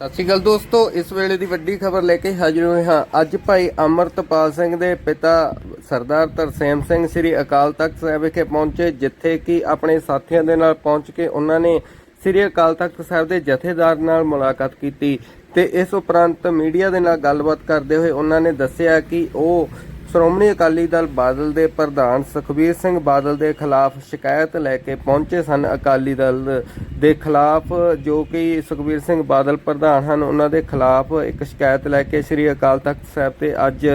ਸਤਿ ਸ਼੍ਰੀ ਅਕਾਲ ਦੋਸਤੋ, ਇਸ ਵੇਲੇ ਦੀ ਵੱਡੀ ਖਬਰ ਲੈ ਕੇ ਹਾਜ਼ਰ ਹੋਏ ਹਾਂ। ਅੱਜ ਭਾਈ ਅਮਰਤਪਾਲ ਸਿੰਘ ਦੇ ਪਿਤਾ ਸਰਦਾਰ ਤਰਸੇਮ ਸਿੰਘ ਸ੍ਰੀ ਅਕਾਲ ਤਖਤ ਸਾਹਿਬ ਵਿਖੇ ਪਹੁੰਚੇ, ਜਿੱਥੇ ਕਿ ਆਪਣੇ ਸਾਥੀਆਂ ਦੇ ਨਾਲ ਪਹੁੰਚ ਕੇ ਉਹਨਾਂ ਨੇ ਸ੍ਰੀ ਅਕਾਲ ਤਖਤ ਸਾਹਿਬ ਦੇ ਜਥੇਦਾਰ ਨਾਲ ਮੁਲਾਕਾਤ ਕੀਤੀ ਤੇ ਇਸ ਉਪਰੰਤ ਮੀਡੀਆ ਦੇ ਨਾਲ ਗੱਲਬਾਤ ਕਰਦੇ ਹੋਏ ਉਹਨਾਂ ਨੇ ਦੱਸਿਆ ਕਿ ਉਹ ਸ਼੍ਰੋਮਣੀ ਅਕਾਲੀ ਦਲ ਬਾਦਲ ਦੇ ਪ੍ਰਧਾਨ ਸੁਖਬੀਰ ਸਿੰਘ ਬਾਦਲ ਦੇ ਖਿਲਾਫ ਸ਼ਿਕਾਇਤ ਲੈ ਕੇ ਪਹੁੰਚੇ ਸਨ ਅਕਾਲੀ ਦਲ ਦੇ ਖਿਲਾਫ, ਜੋ ਕਿ ਸੁਖਬੀਰ ਸਿੰਘ ਬਾਦਲ ਪ੍ਰਧਾਨ ਹਨ, ਉਹਨਾਂ ਦੇ ਖਿਲਾਫ ਇੱਕ ਸ਼ਿਕਾਇਤ ਲੈ ਕੇ ਸ੍ਰੀ ਅਕਾਲ ਤਖਤ ਸਾਹਿਬ ਤੇ ਅੱਜ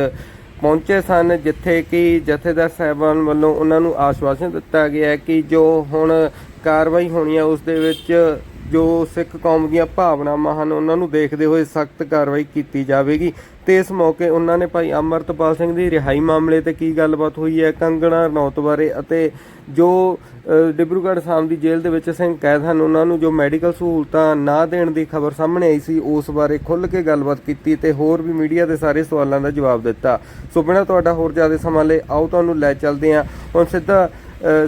ਪਹੁੰਚੇ ਸਨ, ਜਿੱਥੇ ਕਿ ਜਥੇਦਾਰ ਸਾਹਿਬਾਨ ਵੱਲੋਂ ਉਹਨਾਂ ਨੂੰ ਆਸ਼ਵਾਸਨ ਦਿੱਤਾ ਗਿਆ ਕਿ ਜੋ ਹੁਣ ਕਾਰਵਾਈ ਹੋਣੀ ਹੈ ਉਸ ਦੇ ਵਿੱਚ ਜੋ ਸਿੱਖ ਕੌਮ ਦੀਆਂ ਭਾਵਨਾਵਾਂ ਹਨ, ਉਹਨਾਂ ਨੂੰ ਦੇਖਦੇ ਹੋਏ ਸਖਤ ਕਾਰਵਾਈ ਕੀਤੀ ਜਾਵੇਗੀ। ਤੇ ਇਸ ਮੌਕੇ ਉਹਨਾਂ ਨੇ ਭਾਈ ਅਮਰਤਪਾਲ ਸਿੰਘ ਦੀ ਰਿਹਾਈ ਮਾਮਲੇ ਤੇ ਕੀ ਗੱਲਬਾਤ ਹੋਈ ਹੈ, ਕੰਗਣਾ, ਰਣੌਤ ਬਾਰੇ ਅਤੇ ਜੋ ਡਿਬਰੂਗੜ੍ਹ ਸਾਹਿਬ ਦੀ ਜੇਲ੍ਹ ਦੇ ਵਿੱਚ ਸਿੰਘ ਕੈਦ ਹਨ, ਉਹਨਾਂ ਨੂੰ ਜੋ ਮੈਡੀਕਲ ਸਹੂਲਤਾਂ ਨਾ ਦੇਣ ਦੀ ਖਬਰ ਸਾਹਮਣੇ ਆਈ ਸੀ, ਉਸ ਬਾਰੇ ਖੁੱਲ੍ਹ ਕੇ ਗੱਲਬਾਤ ਕੀਤੀ ਤੇ ਹੋਰ ਵੀ ਮੀਡੀਆ ਦੇ ਸਾਰੇ ਸਵਾਲਾਂ ਦਾ ਜਵਾਬ ਦਿੱਤਾ। ਸੋ ਬਿਨਾਂ ਤੁਹਾਡਾ ਹੋਰ ਜ਼ਿਆਦਾ ਸਮਾਂ ਲਈ ਆਓ ਤੁਹਾਨੂੰ ਲੈ ਚੱਲਦੇ ਹਾਂ। ਹੁਣ ਸਿੱਧਾ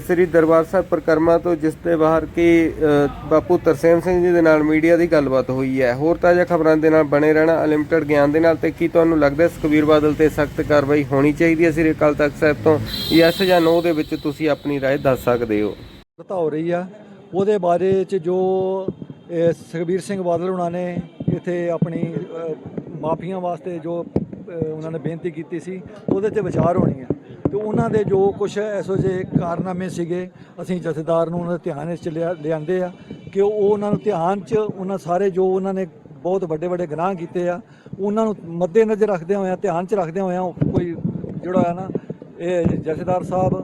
ਸ੍ਰੀ ਦਰਬਾਰ ਸਾਹਿਬ ਪ੍ਰਕਰਮਾ ਤੋਂ ਜਿਸ ਦੇ ਬਾਹਰ ਕਿ ਅ, ਬਾਪੂ ਤਰਸੇਮ ਸਿੰਘ ਜੀ ਦੇ ਨਾਲ ਮੀਡੀਆ ਦੀ ਗੱਲਬਾਤ ਹੋਈ ਹੈ ਹੋਰ ਤਾਜ਼ਾ ਖਬਰਾਂ ਦੇ ਨਾਲ ਬਣੇ ਰਹਿਣਾ ਅਨਲਿਮਟਿਡ ਗਿਆਨ ਦੇ ਨਾਲ ਤੇ ਕੀ ਤੁਹਾਨੂੰ ਲੱਗਦਾ ਹੈ ਸੁਖਬੀਰ ਬਾਦਲ ਤੇ ਸਖਤ ਕਾਰਵਾਈ ਹੋਣੀ ਚਾਹੀਦੀ ਹੈ ਸ੍ਰੀ ਅਕਾਲ ਤਖਤ ਸਾਹਿਬ ਤੋਂ ਯੈਸ ਜਾਂ ਨੋ ਦੇ ਵਿੱਚ ਤੁਸੀਂ ਆਪਣੀ رائے ਦੱਸ ਸਕਦੇ ਹੋ ਵਾਰਤਾ ਹੋ ਰਹੀ ਆ ਉਹਦੇ ਬਾਰੇ ਚ ਜੋ ਇਹ ਸੁਖਬੀਰ ਸਿੰਘ ਬਾਦਲ ਉਹਨਾਂ ਨੇ ਇੱਥੇ ਆਪਣੀ ਅ, ਮਾਫੀਆਂ ਵਾਸਤੇ ਜੋ ਅ, ਉਹਨਾਂ ਨੇ ਬੇਨਤੀ ਕੀਤੀ ਸੀ ਉਹਦੇ ਤੇ ਵਿਚਾਰ ਹੋਣੀ ਆ ਤੇ ਉਹਨਾਂ ਦੇ ਜੋ ਕੁਝ ਐਸੋ ਜੇ ਕਾਰਨਾਮੇ ਸੀਗੇ ਅਸੀਂ ਜਥੇਦਾਰ ਨੂੰ ਉਹਨਾਂ ਦੇ ਧਿਆਨ ਵਿੱਚ ਲਿਆ- ਲਿਆਂਦੇ ਆ ਕਿ ਉਹ ਉਹਨਾਂ ਨੂੰ ਧਿਆਨ ਚ ਉਹਨਾਂ ਸਾਰੇ ਜੋ ਉਹਨਾਂ ਨੇ ਬਹੁਤ ਵੱਡੇ ਵੱਡੇ ਗੁਨਾਹ ਕੀਤੇ ਆ ਉਹਨਾਂ ਨੂੰ ਮੱਦੇ ਨਜ਼ਰ ਰੱਖਦੇ ਹੋਇਆ ਧਿਆਨ ਚ ਰੱਖਦੇ ਹੋਇਆ ਕੋਈ ਜਿਹੜਾ ਹੈ ਨਾ ਇਹ ਜਥੇਦਾਰ ਸਾਹਿਬ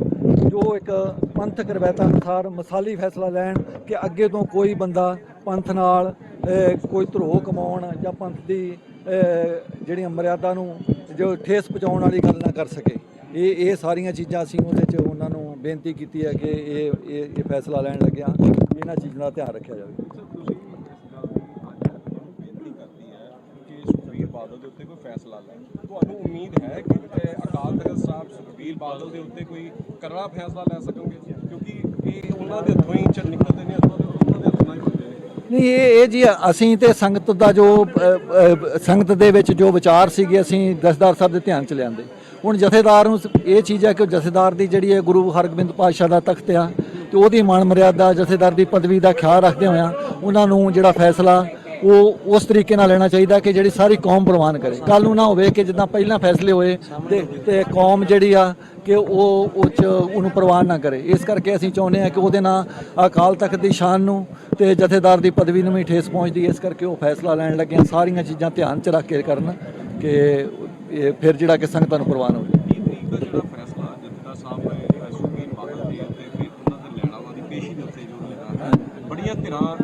ਜੋ ਇੱਕ ਪੰਥਕ ਰਵਾਇਤਾਂ ਅਨੁਸਾਰ ਮਸਾਲੀ ਫੈਸਲਾ ਲੈਣ ਕਿ ਅੱਗੇ ਤੋਂ ਕੋਈ ਬੰਦਾ ਪੰਥ ਨਾਲ ਕੋਈ ਧਰੋਹ ਕਮਾਉਣ ਜਾਂ ਪੰਥ ਦੀ ਅਹ, ਜਿਹੜੀਆਂ ਮਰਿਆਦਾ ਨੂੰ ਜੋ ਠੇਸ ਪਹੁੰਚਾਉਣ ਵਾਲੀ ਗੱਲ ਨਾ ਕਰ ਸਕੇ। ਇਹ ਇਹ ਸਾਰੀਆਂ ਚੀਜ਼ਾਂ ਅਸੀਂ ਉਹਦੇ 'ਚ ਉਹਨਾਂ ਨੂੰ ਬੇਨਤੀ ਕੀਤੀ ਹੈ ਕਿ ਇਹ ਇਹ ਇਹ ਫੈਸਲਾ ਲੈਣ ਲੱਗਿਆ ਇਹਨਾਂ ਚੀਜ਼ਾਂ ਦਾ ਧਿਆਨ ਰੱਖਿਆ ਜਾਵੇ। ਕਿ ਸੁਖਬੀਰ ਬਾਦਲ ਦੇ ਉੱਤੇ ਕੋਈ ਫੈਸਲਾ ਲੈਣ। ਤੁਹਾਨੂੰ ਉਮੀਦ ਹੈ ਕਿ ਅਕਾਲ ਤਖਤ ਸਾਹਿਬ ਸੁਖਬੀਰ ਬਾਦਲ ਦੇ ਉੱਤੇ ਕੋਈ ਕਰੜਾ ਫੈਸਲਾ ਲੈ ਸਕੋਗੇ ਕਿਉਂਕਿ ਇਹ ਉਹਨਾਂ ਦੇ ਹੱਥੋਂ ਹੀ ਚ ਨਿਕਲਦੇ ਨੇ ਉਹਨਾਂ ਦੇ ਨਹੀਂ, ਇਹ ਇਹ ਜੀ ਅਸੀਂ ਤੇ ਸੰਗਤ ਦਾ ਜੋ ਸੰਗਤ ਦੇ ਵਿੱਚ ਜੋ ਵਿਚਾਰ ਸੀਗੇ, ਅਸੀਂ ਦਸਦਾਰ ਸਾਹਿਬ ਦੇ ਧਿਆਨ ਚ ਲਿਆਂਦੇ। ਹੁਣ ਜਥੇਦਾਰ ਨੂੰ ਇਹ ਚੀਜ਼ ਹੈ ਕਿ ਜਥੇਦਾਰ ਦੀ ਜਿਹੜੀ ਹੈ ਗੁਰੂ ਹਰਗੋਬਿੰਦ ਪਾਤਸ਼ਾਹ ਦਾ ਤਖਤ ਆ, ਤੇ ਉਹਦੀ ਮਾਣ ਮਰਿਆਦਾ ਜਥੇਦਾਰ ਦੀ ਪਦਵੀ ਦਾ ਖਿਆਲ ਰੱਖਦੇ ਹੋਇਆਂ ਉਹਨਾਂ ਨੂੰ ਜਿਹੜਾ ਫੈਸਲਾ ਉਹ ਉਸ ਤਰੀਕੇ ਨਾਲ ਲੈਣਾ ਚਾਹੀਦਾ ਕਿ ਜਿਹੜੀ ਸਾਰੀ ਕੌਮ ਪ੍ਰਵਾਨ ਕਰੇ। ਕੱਲ ਨੂੰ ਨਾ ਹੋਵੇ ਕਿ ਜਿੱਦਾਂ ਪਹਿਲਾਂ ਫੈਸਲੇ ਹੋਏ ਤੇ ਤੇ ਕੌਮ ਜਿਹੜੀ ਆ ਕਿ ਉਹ ਉਹ 'ਚ ਉਹਨੂੰ ਪ੍ਰਵਾਨ ਨਾ ਕਰੇ। ਇਸ ਕਰਕੇ ਅਸੀਂ ਚਾਹੁੰਦੇ ਹਾਂ ਕਿ ਉਹਦੇ ਨਾਲ ਅਕਾਲ ਤਖਤ ਦੀ ਸ਼ਾਨ ਨੂੰ ਤੇ ਜਥੇਦਾਰ ਦੀ ਪਦਵੀ ਨੂੰ ਵੀ ਠੇਸ ਪਹੁੰਚਦੀ ਇਸ ਕਰਕੇ ਉਹ ਫੈਸਲਾ ਲੈਣ ਲੱਗੇ ਹਾਂ। ਸਾਰੀਆਂ ਚੀਜ਼ਾਂ ਧਿਆਨ 'ਚ ਰੱਖ ਕੇ ਕਰਨ ਕਿ ਇਹ ਫਿਰ ਜਿਹੜਾ ਕਿ ਸੰਗਤਾਂ ਨੂੰ ਪ੍ਰਵਾਨ ਹੋਵੇ। ਜਿਹੜਾ ਫੈਸਲਾ ਜਥੇਦਾਰ ਸਾਹਿਬ ਨੇ ਸੁਖਬੀਰ ਬਾਦਲ ਦੇ ਉੱਤੇ ਫਿਰ ਉਹਨਾਂ ਦੇ ਲੈਣਾ ਵਾ ਪੇਸ਼ੀ ਦੇ ਉੱਤੇ ਜੋ ਲੈਣਾ ਬੜੀਆਂ ਧਿਰਾਂ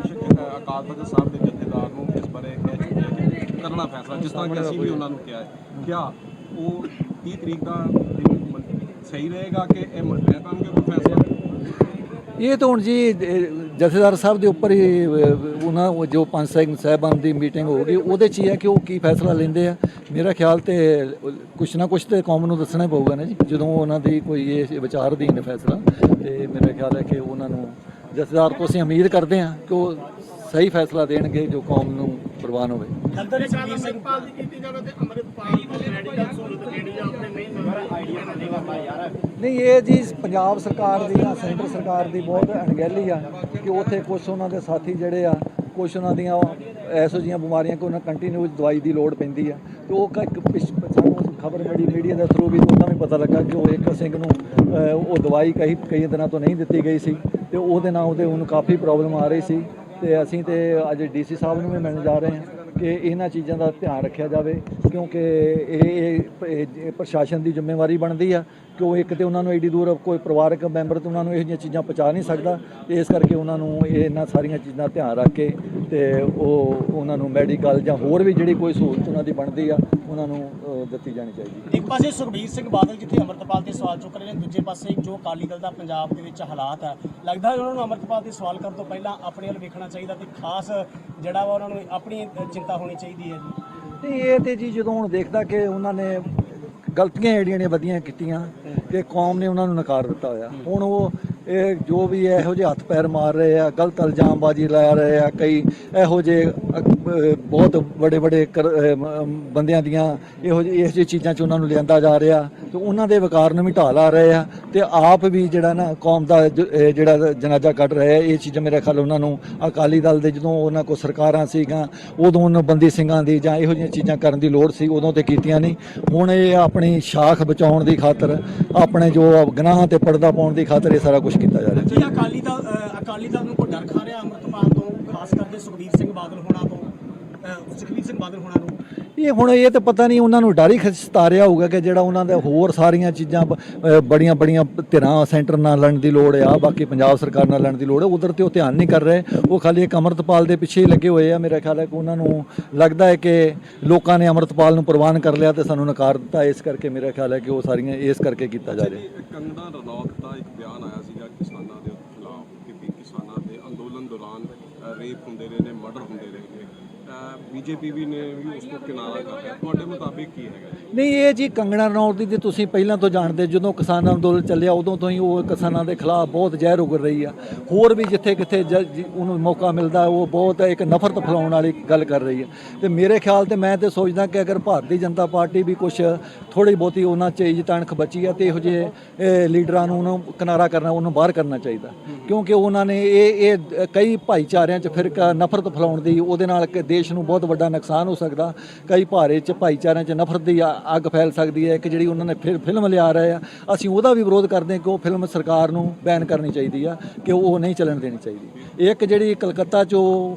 ਅਕਾਲ ਤਖਤ ਸਾਹਿਬ ਦੇ ਜਥੇਦਾਰ ਨੂੰ ਇਸ ਬਾਰੇ ਕਹਿ ਚੁੱਕੇ ਕਿ ਕਰਨਾ ਫੈਸਲਾ, ਜਿਸ ਤਰ੍ਹਾਂ ਕਿ ਅਸੀਂ ਵੀ ਉਹਨਾਂ ਨੂੰ ਕਿਹਾ ਹੈ। ਕਿਆ ਉਹ 30 ਤਰੀਕ ਦਾ ਦਿਨ ਸਹੀ ਰਹੇਗਾ ਕਿ ਇਹ ਮੰਨਿਆ ਕਰਨਗੇ ਕੋਈ ਫੈਸਲਾ? ਇਹ ਤਾਂ ਹੁਣ ਜੀ ਜਥੇਦਾਰ ਸਾਹਿਬ ਦੇ ਉੱਪਰ ਹੀ ਉਹਨਾਂ ਜੋ ਪੰਜ ਸਿੰਘ ਸਾਹਿਬਾਨ ਦੀ ਮੀਟਿੰਗ ਹੋਊਗੀ, ਉਹਦੇ 'ਚ ਹੀ ਹੈ ਕਿ ਉਹ ਕੀ ਫੈਸਲਾ ਲੈਂਦੇ ਆ। ਮੇਰਾ ਖਿਆਲ ਤੇ ਕੁਛ ਨਾ ਕੁਛ ਤੇ ਕੌਮ ਨੂੰ ਦੱਸਣਾ ਹੀ ਪਊਗਾ ਨਾ ਜੀ, ਜਦੋਂ ਉਹਨਾਂ ਦੀ ਕੋਈ ਇਹ ਵਿਚਾਰ ਅਧੀਨ ਫੈਸਲਾ। ਤੇ ਮੇਰਾ ਖਿਆਲ ਹੈ ਕਿ ਉਹਨਾਂ ਨੂੰ ਜਥੇਦਾਰ ਤੋਂ ਅਸੀਂ ਉਮੀਦ ਕਰਦੇ ਹਾਂ ਕਿ ਉਹ ਸਹੀ ਫੈਸਲਾ ਦੇਣਗੇ ਜੋ ਕੌਮ ਨੂੰ ਪ੍ਰਵਾਨ ਹੋਵੇ। ਅੰਦਰ ਸੁਖਬੀਰ ਸਿੰਘ ਪਾਲ ਦੀ ਕੀਤੀ ਜਾਵੇ ਤੇ ਅੰਮ੍ਰਿਤਪਾਲ ਦੀ ਮੈਡੀਕਲ ਸਹੂਲਤ ਜਿਹੜੀ ਆ ਆਪਣੇ ਨਹੀਂ ਮਿਲ ਆਈਡੀਆ ਨਾ ਦੇਗਾ ਯਾਰ। ਨਹੀਂ ਇਹ ਜੀ ਪੰਜਾਬ ਸਰਕਾਰ ਦੀ ਜਾਂ ਸੈਂਟਰ ਸਰਕਾਰ ਦੀ ਬਹੁਤ ਅਣਗਹਿਲੀ ਆ ਕਿ ਉੱਥੇ ਕੁਝ ਉਹਨਾਂ ਦੇ ਸਾਥੀ ਜਿਹੜੇ ਆ ਕੁਝ ਉਹਨਾਂ ਦੀਆਂ ਐਸੋ ਜੀਆਂ ਬਿਮਾਰੀਆਂ ਕਿ ਉਹਨਾਂ ਕੰਟੀਨਿਊ ਦਵਾਈ ਦੀ ਲੋੜ ਪੈਂਦੀ ਆ। ਤੇ ਉਹ ਇੱਕ ਪਿਛ- ਸਾਨੂੰ ਖਬਰ ਮਿਲੀ ਮੀਡੀਆ ਦੇ ਥਰੂ ਵੀ ਉਹਨਾਂ ਵੀ ਪਤਾ ਲੱਗਾ ਕਿ ਉਹ ਇੱਕ ਸਿੰਘ ਨੂੰ ਉਹ ਦਵਾਈ ਕਈ ਕਈ ਦਿਨਾਂ ਤੋਂ ਨਹੀਂ ਦਿੱਤੀ ਗਈ ਸੀ ਤੇ ਉਹਦੇ ਨਾਲ ਉਹਦੇ ਉਹਨੂੰ ਕਾਫੀ ਪ੍ਰੋਬਲਮ ਆ ਰਹੀ ਸੀ। ਤੇ ਅਸੀਂ ਤੇ ਅੱਜ ਡੀਸੀ ਸਾਹਿਬ ਨੂੰ ਵੀ ਮਿਲਣ ਜਾ ਰਹੇ ਹਾਂ ਕਿ ਇਹਨਾਂ ਚੀਜ਼ਾਂ ਦਾ ਧਿਆਨ ਰੱਖਿਆ ਜਾਵੇ, ਕਿਉਂਕਿ ਇਹ, ਇਹ- ਪ੍ਰਸ਼ਾਸਨ ਦੀ ਜ਼ਿੰਮੇਵਾਰੀ ਬਣਦੀ ਆ ਕਿ ਉਹ ਇੱਕ ਤੇ ਉਹਨਾਂ ਨੂੰ ਐਡੀ ਦੂਰ ਕੋਈ ਪਰਿਵਾਰਕ ਮੈਂਬਰ ਤੇ ਉਹਨਾਂ ਨੂੰ ਇਹੋ ਜਿਹੀਆਂ ਚੀਜ਼ਾਂ ਪਹੁੰਚਾ ਨਹੀਂ ਸਕਦਾ ਇਸ ਕਰਕੇ ਉਹਨਾਂ ਨੂੰ ਇਹ ਇਹਨਾਂ ਸਾਰੀਆਂ ਚੀਜ਼ਾਂ ਧਿਆਨ ਰੱਖ ਕੇ ਤੇ ਉਹ ਉਹਨਾਂ ਨੂੰ ਮੈਡੀਕਲ ਜਾਂ ਹੋਰ ਵੀ ਜਿਹੜੀ ਕੋਈ ਸਹੂਲਤ ਉਹਨਾਂ ਦੀ ਬਣਦੀ ਆ ਉਹਨਾਂ ਨੂੰ ਦਿੱਤੀ ਜਾਣੀ ਚਾਹੀਦੀ ਇੱਕ ਪਾਸੇ ਸੁਖਬੀਰ ਸਿੰਘ ਬਾਦਲ ਜਿੱਥੇ ਅੰਮ੍ਰਿਤਪਾਲ ਤੇ ਸਵਾਲ ਚੁੱਕ ਰਹੇ ਨੇ ਦੂਜੇ ਪਾਸੇ ਜੋ ਅਕਾਲੀ ਦਲ ਦਾ ਪੰਜਾਬ ਦੇ ਵਿੱਚ ਹਾਲਾਤ ਹੈ ਲੱਗਦਾ ਉਹਨਾਂ ਨੂੰ ਅੰਮ੍ਰਿਤਪਾਲ ਦੇ ਸਵਾਲ ਕਰਨ ਤੋਂ ਪਹਿਲਾਂ ਆਪਣੇ ਵੱਲ ਵੇਖਣਾ ਚਾਹੀਦਾ ਤੇ ਖਾਸ ਜਿਹੜਾ ਵਾ ਉਹਨਾਂ ਨੂੰ ਆਪਣੀ ਚਿੰਤਾ ਹੋਣੀ ਚਾਹੀਦੀ ਹੈ ਜੀ। ਤੇ ਇਹ ਤੇ ਜੀ ਜਦੋਂ ਹੁਣ ਦੇਖਦਾ ਕਿ ਉਹਨਾਂ ਨੇ ਗਲਤੀਆਂ ਜਿਹੜੀਆਂ ਨੇ ਵਧੀਆਂ ਕੀਤੀਆਂ ਕਿ ਕੌਮ ਨੇ ਉਹਨਾਂ ਨੂੰ ਨਕਾਰ ਦਿੱਤਾ ਹੋਇਆ। ਹੁਣ ਉਹ ਇਹ ਜੋ ਵੀ ਇਹੋ ਜਿਹੇ ਹੱਥ ਪੈਰ ਮਾਰ ਰਹੇ ਆ, ਗਲਤ ਇਲਜ਼ਾਮਬਾਜ਼ੀ ਲਾ ਰਹੇ ਆ, ਕਈ ਇਹੋ ਜਿਹੇ ਬਹੁਤ ਵੱਡੇ ਵੱਡੇ ਕਰ- ਬੰਦਿਆਂ ਦੀਆਂ ਇਹੋ ਜਿਹੀ ਇਹੋ ਜਿਹੀ ਚੀਜ਼ਾਂ 'ਚ ਉਹਨਾਂ ਨੂੰ ਲਿਆਂਦਾ ਜਾ ਰਿਹਾ। ਤੇ ਉਹਨਾਂ ਦੇ ਵਕਾਰ ਨੂੰ ਵੀ ਢਾਲ ਆ ਰਹੇ ਆ। ਤੇ ਆਪ ਵੀ ਜਿਹੜਾ ਨਾ ਕੌਮ ਦਾ ਜਿਹੜਾ ਜਨਾਜ਼ਾ ਕੱਢ ਰਹੇ ਆ, ਇਹ ਚੀਜ਼ਾਂ ਮੇਰੇ ਖਿਆਲ ਉਹਨਾਂ ਨੂੰ ਅਕਾਲੀ ਦਲ ਦੇ ਜਦੋਂ ਉਹਨਾਂ ਕੋ ਸਰਕਾਰਾਂ ਸੀਗੀਆਂ ਉਦੋਂ ਉਹਨਾਂ ਬੰਦੀ ਸਿੰਘਾਂ ਦੀ ਜਾਂ ਇਹੋ ਜਿਹੀਆਂ ਚੀਜ਼ਾਂ ਕਰਨ ਦੀ ਲੋੜ ਸੀ, ਉਦੋਂ ਤੇ ਕੀਤੀਆਂ ਨਹੀਂ। ਹੁਣ ਇਹ ਆਪਣੀ ਸ਼ਾਖ ਬਚਾਉਣ ਦੀ ਖਾਤਰ, ਆਪਣੇ ਜੋ ਗੁਨਾਹਾਂ ਤੇ ਪਰਦਾ ਪਾਉਣ ਦੀ ਖਾਤਰ ਇਹ ਸਾਰਾ ਕੁਝ ਕੀਤਾ ਜਾ ਰਿਹਾ। ਜੀ ਅਕਾਲੀ ਦਲ ਅਕਾਲੀ ਦਲ ਨੂੰ ਕੋਈ ਡਰ ਖਾ ਰਿਹਾ ਅੰਮ੍ਰਿਤਪਾਲ ਤੋਂ ਖਾਸ ਕਰਕੇ ਸੁਖਬੀਰ ਸਿੰਘ ਬਾਦਲ ਹੋਣਾ ਤੋਂ ਸੁਖਬੀਰ ਸਿੰਘ ਬਾਦਲ ਹੋਣਾ ਨੂੰ ਇਹ ਹੁਣ ਇਹ ਤਾਂ ਪਤਾ ਨਹੀਂ ਉਹਨਾਂ ਨੂੰ ਡਰ ਹੀ ਖਿਸਤਾ ਰਿਹਾ ਹੋਊਗਾ ਕਿ ਜਿਹੜਾ ਉਹਨਾਂ ਦੇ ਹੋਰ ਸਾਰੀਆਂ ਚੀਜ਼ਾਂ ਬੜੀਆਂ ਬੜੀਆਂ ਧਿਰਾਂ ਸੈਂਟਰ ਨਾਲ ਲੜਨ ਦੀ ਲੋੜ ਆ ਬਾਕੀ ਪੰਜਾਬ ਸਰਕਾਰ ਨਾਲ ਲੜਨ ਦੀ ਲੋੜ ਹੈ ਉਧਰ ਤੇ ਉਹ ਧਿਆਨ ਨਹੀਂ ਕਰ ਰਹੇ। ਉਹ ਖਾਲੀ ਇੱਕ ਅਮਰਤਪਾਲ ਦੇ ਪਿੱਛੇ ਹੀ ਲੱਗੇ ਹੋਏ ਆ ਮੇਰਾ ਖਿਆਲ ਹੈ ਕਿ ਉਹਨਾਂ ਨੂੰ ਲੱਗਦਾ ਹੈ ਕਿ ਲੋਕਾਂ ਨੇ ਅਮਰਤਪਾਲ ਨੂੰ ਪ੍ਰਵਾਨ ਕਰ ਲਿਆ ਤੇ ਸਾਨੂੰ ਨਕਾਰ ਦਿੱਤਾ ਇਸ ਕਰਕੇ ਮੇਰਾ ਖਿਆਲ ਹੈ ਕਿ ਉਹ ਸਾਰੀਆਂ ਇਸ ਕਰਕੇ ਕੀਤਾ ਜਾ ਰਿਹਾ। ਕੰਗਣਾ ਰਣੌਤ ਦਾ ਇੱਕ ਬਿਆਨ ਆਇਆ ਸੀਗਾ ਕਿਸਾਨਾਂ ਦੇ ਖਿਲਾਫ ਕਿ ਵੀ ਕਿਸਾਨਾਂ ਦੇ ਅੰਦੋਲਨ ਦੌਰਾਨ ਅ, ਰੇਪ ਹੁੰਦੇ ਰਹੇ ਨੇ ਮਰਡਰ ਹੁੰਦੇ ਰਹੇ ਨੇ। ਬੀਜੇਪੀ ਵੀ ਨੇ ਵੀ ਉਸ ਤੋਂ ਕਿਨਾਰਾ ਕਰ ਰਿਹਾ ਤੁਹਾਡੇ ਮੁਤਾਬਿਕ ਕੀ ਹੈਗਾ ਨਹੀਂ, ਇਹ ਜੀ ਕੰਗਣਾ ਰਣੌਤ ਦੀ ਤੇ ਤੁਸੀਂ ਪਹਿਲਾਂ ਤੋਂ ਜਾਣਦੇ, ਜਦੋਂ ਕਿਸਾਨ ਅੰਦੋਲਨ ਚੱਲਿਆ, ਉਦੋਂ ਤੋਂ ਹੀ ਉਹ ਕਿਸਾਨਾਂ ਦੇ ਖਿਲਾਫ ਬਹੁਤ ਜ਼ਹਿਰ ਉਗਰ ਰਹੀ ਆ। ਹੋਰ ਵੀ ਜਿੱਥੇ ਕਿੱਥੇ ਉਹਨੂੰ ਮੌਕਾ ਮਿਲਦਾ, ਉਹ ਬਹੁਤ ਇੱਕ ਨਫ਼ਰਤ ਫੈਲਾਉਣ ਵਾਲੀ ਗੱਲ ਕਰ ਰਹੀ ਹੈ ਤੇ ਮੇਰੇ ਖਿਆਲ ਤੇ ਮੈਂ ਤੇ ਸੋਚਦਾ ਕਿ ਅਗਰ ਭਾਰਤੀ ਜਨਤਾ ਪਾਰਟੀ ਵੀ ਕੁਝ ਥੋੜੀ ਬਹੁਤੀ ਉਹਨਾਂ ਚ ਇੱਜ਼ਤ ਤਣਖ ਬਚੀ ਆ ਤੇ ਇਹੋ ਜਿਹੇ ਲੀਡਰਾਂ ਨੂੰ ਉਹਨੂੰ ਕਿਨਾਰਾ ਕਰਨਾ, ਉਹਨੂੰ ਬਾਹਰ ਕਰਨਾ ਚਾਹੀਦਾ। ਕਿਉਂਕਿ ਉਹਨਾਂ ਨੇ ਇਹ ਇਹ ਕਈ ਭਾਈਚਾਰਿਆਂ 'ਚ ਫਿਰ ਨਫ਼ਰਤ ਫੈਲਾਉਣ ਦੀ ਉਹਦੇ ਨਾਲ ਦੇਸ਼ ਦੇਸ਼ ਨੂੰ ਬਹੁਤ ਵੱਡਾ ਨੁਕਸਾਨ ਹੋ ਸਕਦਾ। ਕਈ ਭਾਰੇ 'ਚ, ਭਾਈਚਾਰਿਆਂ 'ਚ ਨਫ਼ਰਤ ਦੀ ਆ- ਅੱਗ ਫੈਲ ਸਕਦੀ ਹੈ। ਇੱਕ ਜਿਹੜੀ ਉਹਨਾਂ ਨੇ ਫਿਰ ਫਿਲਮ ਲਿਆ ਰਹੇ ਆ, ਅਸੀਂ ਉਹਦਾ ਵੀ ਵਿਰੋਧ ਕਰਦੇ ਹਾਂ ਕਿ ਉਹ ਫਿਲਮ ਸਰਕਾਰ ਨੂੰ ਬੈਨ ਕਰਨੀ ਚਾਹੀਦੀ ਆ, ਕਿ ਉਹ ਨਹੀਂ ਚੱਲਣ ਦੇਣੀ ਚਾਹੀਦੀ। ਇੱਕ ਜਿਹੜੀ ਕਲਕੱਤਾ 'ਚ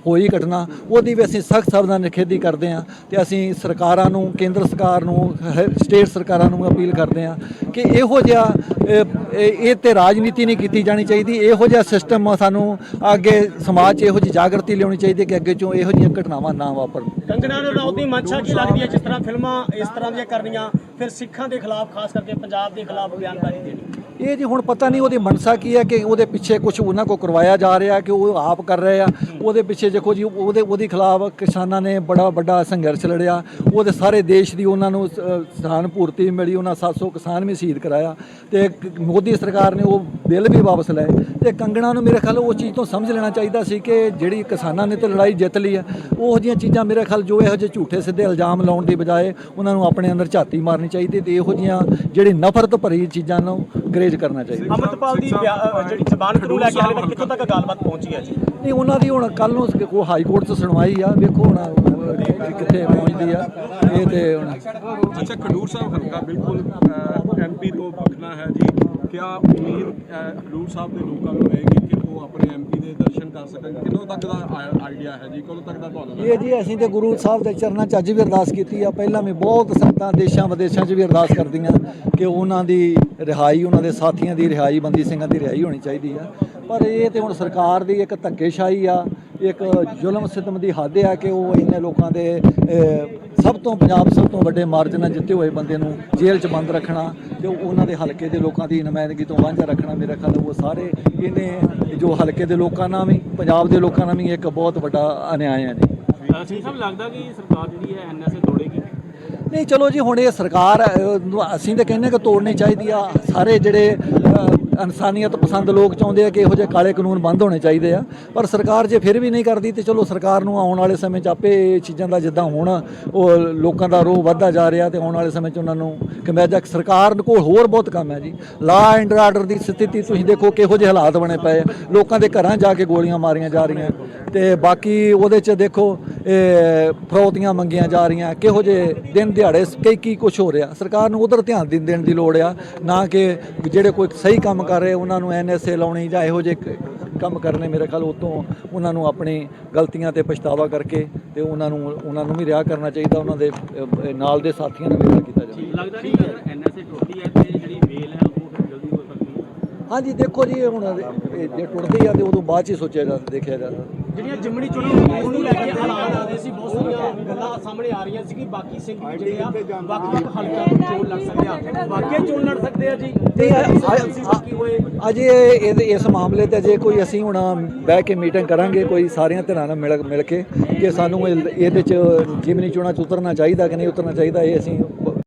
ਹੋਈ ਘਟਨਾ, ਉਹਦੀ ਵੀ ਅਸੀਂ ਸਖਤ ਸ਼ਬਦਾਂ ਨਿਖੇਧੀ ਕਰਦੇ ਹਾਂ ਤੇ ਅਸੀਂ ਸਰਕਾਰਾਂ ਨੂੰ, ਕੇਂਦਰ ਸਰਕਾਰ ਨੂੰ ਸਟੇਟ ਸਰਕਾਰਾਂ ਨੂੰ ਅਪੀਲ ਕਰਦੇ ਹਾਂ ਕਿ ਇਹੋ ਜਿਹਾ ਇਹ ਤੇ ਰਾਜਨੀਤੀ ਨਹੀਂ ਕੀਤੀ ਜਾਣੀ ਚਾਹੀਦੀ। ਇਹੋ ਜਿਹਾ ਸਿਸਟਮ ਸਾਨੂੰ ਅੱਗੇ ਸਮਾਜ 'ਚ ਇਹੋ ਜਿਹੀ ਜਾਗਰਤੀ ਲਿਆਉਣੀ ਚਾਹੀਦੀ ਹੈ ਕਿ ਅੱਗੇ ਚੋਂ ਇਹੋ ਜਿਹੀਆਂ ਘਟਨਾਵਾਂ ਨਾ ਵਾਪਰਨ। ਕੰਗਣਾ ਰਣੌਤ ਦੀ ਮਨਸ਼ਾ ਕੀ ਲੱਗਦੀ ਹੈ ਜਿਸ ਤਰ੍ਹਾਂ ਫਿਲਮਾਂ ਇਸ ਤਰ੍ਹਾਂ ਦੀਆਂ ਕਰਨੀਆਂ, ਫਿਰ ਸਿੱਖਾਂ ਦੇ ਖਿਲਾਫ, ਖਾਸ ਕਰਕੇ ਪੰਜਾਬ ਦੇ ਖਿਲਾਫ ਬਿਆਨਬਾਜ਼ੀ ਦੇਣੀ? ਇਹ ਜੀ ਹੁਣ ਪਤਾ ਨਹੀਂ ਉਹਦੀ ਮਨਸਾ ਕੀ ਹੈ ਕਿ ਉਹਦੇ ਪਿੱਛੇ ਕੁਝ ਉਹਨਾਂ ਕੋ ਕਰਵਾਇਆ ਜਾ ਰਿਹਾ ਕਿ ਉਹ ਆਪ ਕਰ ਰਹੇ ਆ। ਉਹਦੇ ਪਿੱਛੇ ਦੇਖੋ ਜੀ, ਉਹਦੇ ਉਹਦੇ ਖਿਲਾਫ ਕਿਸਾਨਾਂ ਨੇ ਬੜਾ ਵੱਡਾ ਸੰਘਰਸ਼ ਲੜਿਆ। ਉਹਦੇ ਸਾਰੇ ਦੇਸ਼ ਦੀ ਉਹਨਾਂ ਨੂੰ ਸਹਾਨ ਪੂਰਤੀ ਮਿਲੀ, ਉਹਨਾਂ 700 ਕਿਸਾਨ ਵੀ ਸ਼ਹੀਦ ਕਰਾਇਆ। ਤੇ ਮੋਦੀ ਸਰਕਾਰ ਨੇ ਉਹ ਬਿੱਲ ਵੀ ਵਾਪਸ ਲਏ। ਤੇ ਕੰਗਣਾ ਨੂੰ ਮੇਰੇ ਖਿਆਲ ਉਹ ਚੀਜ਼ ਤੋਂ ਸਮਝ ਲੈਣਾ ਚਾਹੀਦਾ ਸੀ ਕਿ ਜਿਹੜੀ ਕਿਸਾਨਾਂ ਨੇ ਤੇ ਲੜਾਈ ਜਿੱਤ ਲਈ ਹੈ, ਉਹ ਜਿਹੀਆਂ ਚੀਜ਼ਾਂ ਮੇਰੇ ਖਿਆਲ ਜੋ ਇਹੋ ਜਿਹੇ ਝੂਠੇ ਸਿੱਧੇ ਇਲਜ਼ਾਮ ਲਾਉਣ ਦੀ ਬਜਾਏ ਉਹਨਾਂ ਨੂੰ ਆਪਣੇ ਅੰਦਰ ਝਾਤੀ ਮਾਰਨੀ ਚਾਹੀਦੀ ਤੇ ਇਹੋ ਜਿਹੀਆਂ ਜਿਹੜੀ ਨਫ਼ਰਤ ਭਰੀ ਚੀਜ਼ਾਂ ਨੂੰ ਗਰੇਜ ਕਰਨਾ ਚਾਹੀਦਾ। ਅੰਮ੍ਰਿਤਪਾਲ ਦੀ ਜਿਹੜੀ ਜ਼ਬਾਨ ਨੂੰ ਲੈ ਕੇ ਹਾਲੇ ਤੱਕ ਕਿੱਥੋਂ ਤੱਕ ਗੱਲਬਾਤ ਪਹੁੰਚੀ ਹੈ ਜੀ? ਨਹੀਂ ਉਹਨਾਂ ਦੀ ਹੁਣ ਕੱਲ ਨੂੰ ਕੋ ਹਾਈ ਕੋਰਟ 'ਚ ਸੁਣਵਾਈ ਆ। ਵੇਖੋ ਹੁਣ ਕਿੱਥੇ ਪਹੁੰਚਦੀ ਆ। ਇਹ ਤੇ ਹੁਣ ਅੱਛਾ ਖਡੂਰ ਸਾਹਿਬ ਹਲਕਾ ਬਿਲਕੁਲ ਐਮਪੀ ਤੋਂ ਵੱਖਣਾ ਹੈ ਜੀ। ਕਿਆ ਉਮੀਦ ਖਡੂਰ ਸਾਹਿਬ ਦੇ ਲੋਕਾਂ ਨੂੰ ਰਹੇਗੀ? ਕਿ ਆਪਣੇ ਐਮਪੀ ਦੇ ਦਰਸ਼ਨ ਕਰ ਸਕਣ ਕਿਦੋਂ ਤੱਕ ਦਾ ਆਈਡੀਆ ਹੈ ਜੀ? ਕਦੋਂ ਤੱਕ ਦਾ ਤੁਹਾਨੂੰ ਇਹ ਜੀ ਅਸੀਂ ਤੇ ਗੁਰੂ ਸਾਹਿਬ ਦੇ ਚਰਨਾਂ 'ਚ ਅੱਜ ਵੀ ਅਰਦਾਸ ਕੀਤੀ ਆ। ਪਹਿਲਾਂ ਵੀ ਬਹੁਤ ਸੰਗਤਾਂ ਦੇਸ਼ਾਂ ਵਿਦੇਸ਼ਾਂ 'ਚ ਵੀ ਅਰਦਾਸ ਕਰਦੀਆਂ ਕਿ ਉਹਨਾਂ ਦੀ ਰਿਹਾਈ, ਉਹਨਾਂ ਦੇ ਸਾਥੀਆਂ ਦੀ ਰਿਹਾਈ, ਬੰਦੀ ਸਿੰਘਾਂ ਦੀ ਰਿਹਾਈ ਹੋਣੀ ਚਾਹੀਦੀ ਆ। ਪਰ ਇਹ ਤੇ ਹੁਣ ਸਰਕਾਰ ਦੀ ਇੱਕ ਧੱਕੇਸ਼ਾਹੀ ਆ। ਇੱਕ ਜ਼ੁਲਮ ਸਿਤਮ ਦੀ ਹੱਦ ਆ ਕਿ ਉਹ ਇੰਨੇ ਲੋਕਾਂ ਦੇ ਸਭ ਤੋਂ ਪੰਜਾਬ ਸਭ ਤੋਂ ਵੱਡੇ ਮਾਰਜਨ ਜਿੱਤੇ ਹੋਏ ਬੰਦੇ ਨੂੰ ਜੇਲ੍ਹ 'ਚ ਬੰਦ ਰੱਖਣਾ ਤੇ ਉਹਨਾਂ ਦੇ ਹਲਕੇ ਦੇ ਲੋਕਾਂ ਦੀ ਨੁਮਾਇੰਦਗੀ ਤੋਂ ਵਾਂਝਾ ਰੱਖਣਾ ਮੇਰੇ ਖਿਆਲ ਉਹ ਸਾਰੇ ਇਹਨੇ ਜੋ ਹਲਕੇ ਦੇ ਲੋਕਾਂ ਨਾਲ ਵੀ ਪੰਜਾਬ ਦੇ ਲੋਕਾਂ ਨਾਲ ਵੀ ਇੱਕ ਬਹੁਤ ਵੱਡਾ ਅਨਿਆਏ ਹੈ ਜੀ। ਸਿੰਘ ਸਾਹਿਬ ਲੱਗਦਾ ਕਿ ਸਰਕਾਰ ਜਿਹੜੀ ਹੈ ਐਨਐਸਏ ਤੋੜੇਗੀ? ਨਹੀਂ ਚਲੋ ਜੀ ਹੁਣ ਇਹ ਸਰਕਾਰ ਅਸੀਂ ਤਾਂ ਕਹਿੰਦੇ ਕਿ ਤੋੜਨੀ ਚਾਹੀਦੀ ਆ। ਸਾਰੇ ਜਿਹੜੇ ਇਨਸਾਨੀਅਤ ਪਸੰਦ ਲੋਕ ਚਾਹੁੰਦੇ ਆ ਕਿ ਇਹੋ ਜਿਹੇ ਕਾਲੇ ਕਾਨੂੰਨ ਬੰਦ ਹੋਣੇ ਚਾਹੀਦੇ ਆ। ਪਰ ਸਰਕਾਰ ਜੇ ਫਿਰ ਵੀ ਨਹੀਂ ਕਰਦੀ ਤੇ ਚਲੋ ਸਰਕਾਰ ਨੂੰ ਆਉਣ ਵਾਲੇ ਸਮੇਂ 'ਚ ਆਪੇ ਇਹ ਚੀਜ਼ਾਂ ਦਾ ਜਿੱਦਾਂ ਹੁਣ ਉਹ ਲੋਕਾਂ ਦਾ ਰੋਹ ਵੱਧਦਾ ਜਾ ਰਿਹਾ ਤੇ ਆਉਣ ਵਾਲੇ ਸਮੇਂ 'ਚ ਉਹਨਾਂ ਨੂੰ ਕਮੈਜਾ ਸਰਕਾਰ ਕੋਲ ਹੋਰ ਬਹੁਤ ਕੰਮ ਹੈ ਜੀ। ਲਾ ਐਂਡ ਆਰਡਰ ਦੀ ਸਥਿਤੀ ਤੁਸੀਂ ਦੇਖੋ ਕਿਹੋ ਜਿਹੇ ਹਾਲਾਤ ਬਣੇ ਪਏ ਆ। ਲੋਕਾਂ ਦੇ ਘਰਾਂ ਜਾ ਕੇ ਗੋਲੀਆਂ ਮਾਰੀਆਂ ਜਾ ਰਹੀਆਂ। ਤੇ ਬਾਕੀ ਉਹਦੇ 'ਚ ਦੇਖੋ ਫਰੋਤੀਆਂ ਮੰਗੀਆਂ ਜਾ ਰਹੀਆਂ। ਕਿਹੋ ਜਿਹੇ ਦਿਨ ਦਿਹਾੜੇ ਕਈ ਕੀ ਕੁਝ ਹੋ ਰਿਹਾ? ਸਰਕਾਰ ਨੂੰ ਉਧਰ ਧਿਆਨ ਦੇਣ ਦੀ ਲੋੜ ਆ, ਨਾ ਕਿ ਜਿਹੜੇ ਕੋਈ ਸਹੀ ਕੰਮ ਕਰ ਰਹੇ, ਉਹਨਾਂ ਨੂੰ ਐਨਐਸਏ ਲਾਉਣੀ ਜਾਂ ਇਹੋ ਜਿਹੇ ਕੰਮ ਕਰਨੇ ਮੇਰੇ ਖਿਆਲ ਉਤੋਂ ਉਹਨਾਂ ਨੂੰ ਆਪਣੀ ਗਲਤੀਆਂ ਤੇ ਪਛਤਾਵਾ ਕਰਕੇ ਤੇ ਉਹਨਾਂ ਨੂੰ ਉਹਨਾਂ ਨੂੰ ਵੀ ਰਿਹਾ ਕਰਨਾ ਚਾਹੀਦਾ, ਉਹਨਾਂ ਦੇ ਨਾਲ ਦੇ ਸਾਥੀਆਂ ਨੂੰ ਵੀ ਰਿਹਾ ਕੀਤਾ ਜਾਵੇ। ਲੱਗਦਾ ਨਹੀਂ ਐਨਐਸਏ ਟੁੱਟਦੀ ਹੈ ਤੇ ਜਿਹੜੀ ਵੇਲ ਹੈ ਉਹ ਫਿਰ ਜਲਦੀ ਹੋ ਸਕਦੀ ਹੈ ਹਾਂਜੀ ਦੇਖੋ ਜੀ ਇਹ ਹੁਣ ਇਹ ਜੇ ਟੁੱਟਦੇ ਆ ਤੇ ਉਦੋਂ ਬਾਅਦ ਚ ਹੀ ਸੋਚਿਆ ਜਾ ਦੇਖਿਆ ਜਾਂਦਾ। ਜਿਹੜੀਆਂ ਜਿਮਣੀ ਚੋਣਾਂ ਉਹਨੂੰ ਲੈ ਕੇ ਹਾਲਾਤ ਆ ਰਹੇ ਸੀ ਬਹੁਤ ਸਾਰੀਆਂ ਗੱਲਾਂ ਸਾਹਮਣੇ ਆ ਰਹੀਆਂ ਸੀ ਕਿ ਬਾਕੀ ਸਿੰਘ ਵੀ ਜਿਹੜੇ ਆ ਵੱਖ ਵੱਖ ਹਲਕਿਆਂ ਤੋਂ ਚੋਣ ਲੜ ਸਕਦੇ ਆ। ਵਾਕਿਆ ਚੋਣ ਲੜ ਸਕਦੇ ਆ ਜੀ। ਬਾਕੀ ਹੋਏ। ਅਜੇ ਇਸ ਮਾਮਲੇ ਤੇ ਅਜੇ ਕੋਈ ਅਸੀਂ ਹੁਣ ਬਹਿ ਕੇ ਮੀਟਿੰਗ ਕਰਾਂਗੇ ਕੋਈ ਸਾਰੀਆਂ ਧਿਰਾਂ ਨਾਲ ਮਿਲ ਮਿਲ ਕੇ ਕਿ ਸਾਨੂੰ ਇਹ- ਇਹਦੇ ਚ ਜਿਮਨੀ ਚੋਣਾਂ ਚ ਉਤਰਨਾ ਚਾਹੀਦਾ ਕਿ ਨਹੀਂ ਉਤਰਨਾ ਚਾਹੀਦਾ ਇਹ ਅਸੀਂ